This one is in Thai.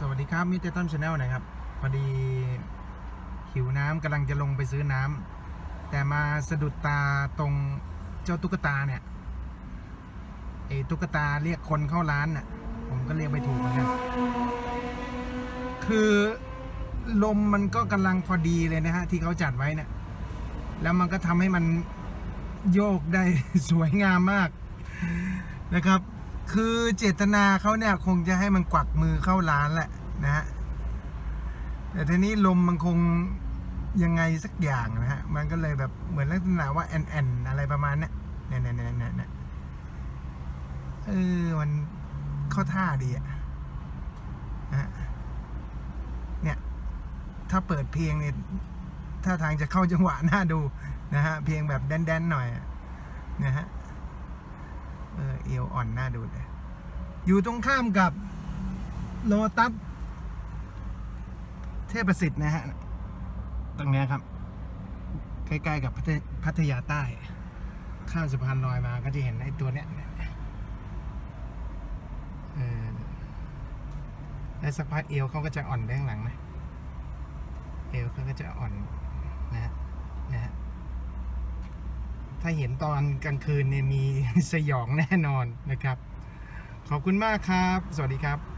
สวัสดีครับมิเตอร์ตัมชาแนลนะครับ พอดีหิวน้ำกำลังจะลงไปซื้อน้ำแต่มาสะดุดตาตรงเจ้าตุ๊กตาเนี่ยไอ้ตุ๊กตาเรียกคนเข้าร้านน่ะ ผมก็เรียกไปถูกเหมือนกันคือลมมันก็กำลังพอดีเลยนะฮะ ที่เขาจัดไว้เนี่ยแล้วมันก็ทำให้มันโยกได้สวยงามมากนะครับ คือเจตนาเขาเนี่ยคงจะให้มันกวักมือเข้าร้านแหละนะฮะแต่ทีนี้ลมมันคงยังไงสักอย่างนะฮะ มันก็เลยแบบเหมือนลักษณะว่าแอนแอนอะไรประมาณเนี้ยเนี่ยเนี่ยเนี่ยเนี่ยเนี่ยเออมันเข้าท่าดีอะนะฮะเนี่ย ถ้าเปิดเพลงเนี่ยถ้าทางจะเข้าจังหวะน่าดูนะฮะ เพลงแบบแดนๆหน่อยนะฮะ เอวอ่อนน่าดูเลย อยู่ตรงข้ามกับโลตัสเทพสิทธิ์นะฮะ ตรงเนี้ยครับ ใกล้ๆกับพัทยาใต้ ข้ามสะพานลอยมาก็จะเห็นไอ้ตัวเนี้ยเออแล้วสักพักเอวเขาก็จะอ่อนไปข้างหลังนะ เอวเขาก็จะอ่อนนะฮะนะฮะ ถ้าเห็นตอนกลางคืนเนี่ยมีสยองแน่นอนนะครับ ขอบคุณมากครับ สวัสดีครับ